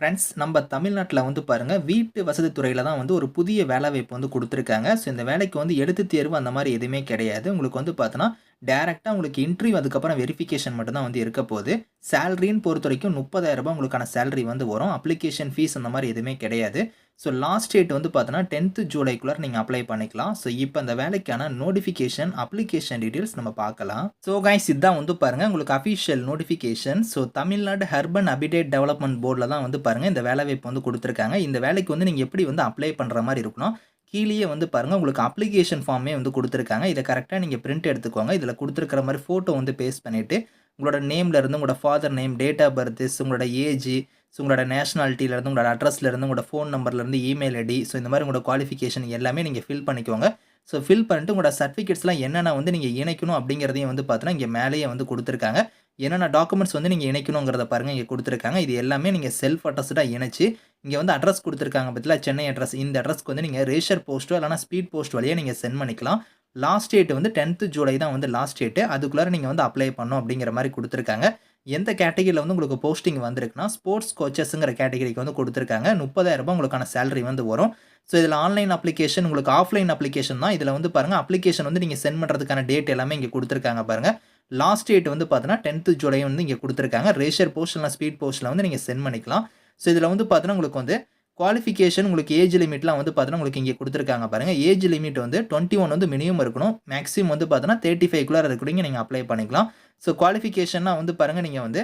Friends நம்ம தமிழ்நாட்டில் வந்து பாருங்கள் வீட்டு வசதி துறையில் தான் வந்து ஒரு புதிய வேலைவாய்ப்பு வந்து கொடுத்துருக்காங்க. ஸோ இந்த வேலைக்கு வந்து எழுத்து தேர்வு அந்த மாதிரி எதுவுமே கிடையாது. உங்களுக்கு வந்து பார்த்தோன்னா டேரெக்டாக உங்களுக்கு இன்டர்வியூ அதுக்கப்புறம் வெரிஃபிகேஷன் மட்டும்தான் வந்து இருக்க போகுது. சேலரின்னு பொறுத்த வரைக்கும் முப்பதாயிரரூபா உங்களுக்கான சேலரி வந்து வரும். அப்ளிகேஷன் ஃபீஸ் அந்த மாதிரி எதுவுமே கிடையாது. ஸோ லாஸ்ட் டேட் வந்து பார்த்தோன்னா டென்த்து ஜூலைக்குள்ளே நீங்கள் அப்ளை பண்ணிக்கலாம். ஸோ இப்போ அந்த வேலைக்கான நோட்டிஃபிகேஷன் அப்ளிகேஷன் டீட்டெயில்ஸ் நம்ம பார்க்கலாம். ஸோ கைஸ் இதுதான் வந்து பாருங்கள் உங்களுக்கு official notification so Tamil Nadu urban habitat development போர்டில் தான் வந்து பாருங்கள் இந்த வேலைவாய்ப்பு வந்து கொடுத்துருக்காங்க. இந்த வேலைக்கு வந்து நீங்கள் எப்படி வந்து அப்ளை பண்ணுற மாதிரி இருக்கணும் கீழேயே வந்து பாருங்கள் உங்களுக்கு அப்ளிகேஷன் ஃபார்மே வந்து கொடுத்துருக்காங்க. இதை கரெக்டாக நீங்கள் பிரிண்ட் எடுத்துக்கோங்க. இதில் கொடுத்துருக்கிற மாதிரி ஃபோட்டோ வந்து பேஸ்ட் பண்ணிவிட்டு உங்களோட நேம்ல இருந்து உங்களோட father name date of births உங்களோட ஏஜ் ஸோ உங்களோட நேஷனாலிட்டியிலேருந்து உங்களோட அட்ரஸ்லேருந்து உங்களோட ஃபோன் நம்பர்லேருந்து இமெயில் ஐடி ஸோ இந்த மாதிரி உங்களோட குவாலிஃபிகேஷன் எல்லாமே நீங்கள் ஃபில் பண்ணிக்கோங்க. ஸோ ஃபில் பண்ணிட்டு உங்களோட சர்டிஃபிகேட்ஸ்லாம் என்னென்ன வந்து நீங்கள் இணைக்கணும் அப்படிங்கிறதையும் வந்து பார்த்தீங்கன்னா இங்கே மேலேயே வந்து கொடுத்துருக்காங்க. என்னென்ன டாக்குமெண்ட்ஸ் வந்து நீங்கள் இணைக்கணுங்கிறத பாருங்கள் இங்கே கொடுத்துருக்காங்க. இது எல்லாமே நீங்கள் செல்ஃப் அட்ரஸ்டாக இணைச்சு இங்கே வந்து அட்ரஸ் கொடுத்துருக்காங்க பற்றில சென்னை அட்ரஸ் இந்த அட்ரஸ்க்கு வந்து நீங்கள் ரேஷர் போஸ்ட்டோ இல்லைனா ஸ்பீட் போஸ்ட் வழியாக நீங்கள் சென்ட் பண்ணிக்கலாம். லாஸ்ட் டேட் வந்து டென்த்து ஜூலை தான் வந்து லாஸ்ட் டேட்டு அதுக்குள்ளே நீங்கள் வந்து அப்ளை பண்ணோம் அப்படிங்கிற மாதிரி கொடுத்துருக்காங்க. எந்த கேட்டகரியில் வந்து உங்களுக்கு போஸ்டிங் வந்திருக்குன்னா ஸ்போர்ட்ஸ் கோச்சஸுங்கிற கேட்டகரிக்கு வந்து கொடுத்துருக்காங்க. முப்பதாயிரரூபா உங்களுக்கான சேலரி வந்து வரும். ஸோ இதில் ஆன்லைன் அப்ளிகேஷன் உங்களுக்கு ஆஃப்லைன் அப்ளிகேஷன் தான். இதில் வந்து பாருங்கள் அப்ளிகேஷன் வந்து நீங்கள் சென்ட் பண்ணுறதுக்கான டேட் எல்லாமே இங்கே கொடுத்துருக்காங்க பாருங்கள் லாஸ்ட் டேட் வந்து பார்த்தீங்கன்னா டென்த்து ஜூலை வந்து இங்கே கொடுத்துருக்காங்க. ரேஷர் போஸ்ட்லாம் ஸ்பீட் போஸ்ட்டில் வந்து நீங்கள் சென்ட் பண்ணிக்கலாம். ஸோ இதில் வந்து பார்த்தீங்கன்னா உங்களுக்கு வந்து குவாலிஃபிகேஷன் உங்களுக்கு ஏஜ் லிமிட்லாம் வந்து பார்த்தீங்கன்னா உங்களுக்கு இங்கே கொடுத்துருக்காங்க பாருங்கள் ஏஜ் லிமிட் வந்து டுவெண்ட்டி ஒன் வந்து மினிமம் இருக்கணும். மேக்ஸிமம் வந்து பார்த்தீங்கன்னா தேர்ட்டி ஃபைவ்க்குள்ளே இருக்கிறீங்க நீங்கள் அப்ளை பண்ணிக்கலாம். ஸோ குவாலிஃபிகேஷன்னா வந்து பாருங்கள் நீங்கள் வந்து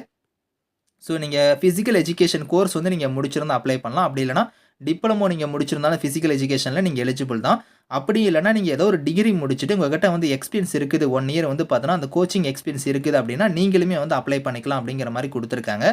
ஸோ நீங்கள் ஃபிசிக்கல் எஜுகேஷன் கோர்ஸ் வந்து நீங்கள் முடிச்சிருந்தால் அப்ளை பண்ணலாம். அப்படி இல்லைனா டிப்ளமோ நீங்கள் முடிச்சிருந்தாலும் ஃபிசிக்கல் எஜுகேஷனில் நீங்கள் எலிஜிபிள் தான். அப்படி இல்லைனா நீங்கள் ஏதோ ஒரு டிகிரி முடிச்சுட்டு உங்கள்கிட்ட வந்து எக்ஸ்பீரியன்ஸ் இருக்குது ஒன் இயர் வந்து பார்த்தோன்னா அந்த கோச்சிங் எக்ஸ்பீரியன்ஸ் இருக்குது அப்படின்னா நீங்களுமே வந்து அப்ளை பண்ணிக்கலாம் அப்படிங்கிற மாதிரி கொடுத்துருக்காங்க.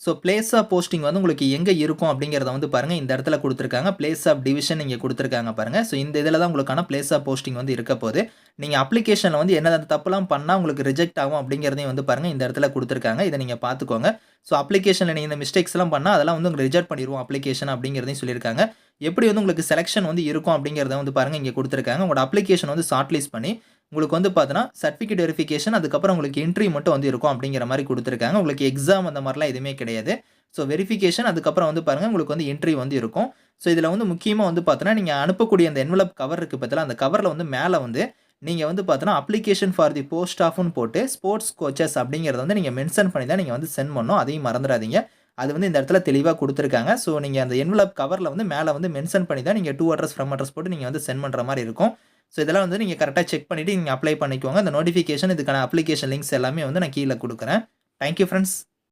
ஸோ பிளேஸ் ஆஃப் போஸ்டிங் வந்து உங்களுக்கு எங்கே இருக்கும் அப்படிங்கிறத வந்து பாருங்கள் இந்த இடத்துல கொடுத்துருக்காங்க. பிளேஸ் ஆஃப் டிவிஷன் இங்கே கொடுத்துருக்காங்க பாருங்கள் ஸோ இந்த இதில் தான் உங்களுக்கான பிளேஸ் ஆஃப் போஸ்டிங் வந்து இருக்க போது நீங்கள் அப்ளிகேஷனில் வந்து என்ன தப்புலாம் பண்ணால் உங்களுக்கு ரிஜெக்ட் ஆகும் அப்படிங்கிறதையும் வந்து பாருங்கள் இந்த இடத்துல கொடுத்துருக்காங்க. இதை நீங்கள் பார்த்துக்கோங்க. ஸோ அப்ளிகேஷனில் நீங்கள் இந்த மிஸ்டேக்ஸ்லாம் பண்ணால் அதெல்லாம் வந்து உங்களுக்கு ரிஜெக்ட் பண்ணிடுவோம் அப்ளிகேஷன் அப்படிங்கிறதையும் சொல்லியிருக்காங்க. எப்படி வந்து உங்களுக்கு செலெக்ஷன் வந்து இருக்கும் அப்படிங்கிறத வந்து பாருங்கள் இங்கே கொடுத்துருக்காங்க. உங்களோட அப்ளிகேஷன் வந்து ஷார்ட் லிஸ்ட் பண்ணி உங்களுக்கு வந்து பார்த்தீங்கன்னா சர்டிஃபிகேட் வெரிஃபிகேஷன் அதுக்கப்புறம் உங்களுக்கு என்ட்ரி மட்டும் வந்து இருக்கும் அப்படிங்கிற மாதிரி கொடுத்துருக்காங்க. உங்களுக்கு எக்ஸாம் அந்த மாதிரிலாம் எதுவுமே கிடையாது. ஸோ வெரிஃபிகேஷன் அதுக்கப்புறம் வந்து பாருங்கள் உங்களுக்கு வந்து என்ட்ரி வந்து இருக்கும். ஸோ இதில் வந்து முக்கியமாக வந்து பார்த்தோன்னா நீங்கள் அனுப்பக்கூடிய அந்த என்வலப் கவர் இருக்குது பார்த்தீங்களா அந்த கவரில் வந்து மேலே வந்து நீங்கள் வந்து பார்த்தோன்னா அப்ளிகேஷன் ஃபார் தி போஸ்ட் ஆஃப்னு போட்டு ஸ்போர்ட்ஸ் கோச்சஸ் அப்படிங்கிறத வந்து நீங்கள் மென்ஷன் பண்ணி தான் நீங்கள் வந்து சென்ட் பண்ணணும். அதையும் மறந்துடாதீங்க. அது வந்து இந்த இடத்துல தெளிவாக கொடுத்துருக்காங்க. ஸோ நீங்கள் அந்த என்வலப் கவரில் வந்து மேலே வந்து மென்ஷன் பண்ணி தான் நீங்கள் டூ அட்ரஸ் ஃப்ரம் அட்ரஸ் போட்டு நீங்கள் வந்து சென்ட் பண்ணுற மாதிரி இருக்கும். ஸோ இதெல்லாம் வந்து நீங்கள் கரெக்டாக செக் பண்ணிவிட்டு நீங்கள் அப்ளை பண்ணிக்கோங்க. அந்த நோட்டிஃபிகேஷன் இதுக்கான அப்ளிகேஷன் லிங்க்ஸ் எல்லாமே வந்து நான் கீழே கொடுக்குறேன். Thank you friends